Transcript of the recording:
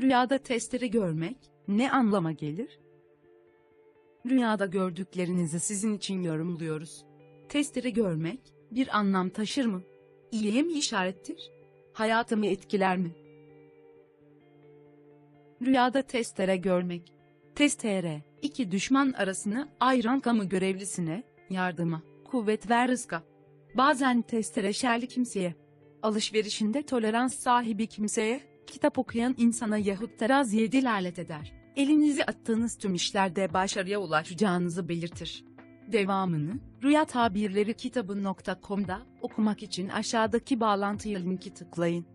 Rüyada testere görmek ne anlama gelir? Rüyada gördüklerinizi sizin için yorumluyoruz. Testere görmek bir anlam taşır mı? İyiye mi işarettir? Hayatımı etkiler mi? Rüyada testere görmek. Testere, iki düşman arasını ayıran kamu görevlisine, yardıma, kuvvet ve rızka. Bazen testere şerli kimseye, alışverişinde tolerans sahibi kimseye, kitap okuyan insana yahut teraziye dilalet eder. Elinizi attığınız tüm işlerde başarıya ulaşacağınızı belirtir. Devamını, Rüya Tabirleri kitabı.com'da okumak için aşağıdaki bağlantıya linki tıklayın.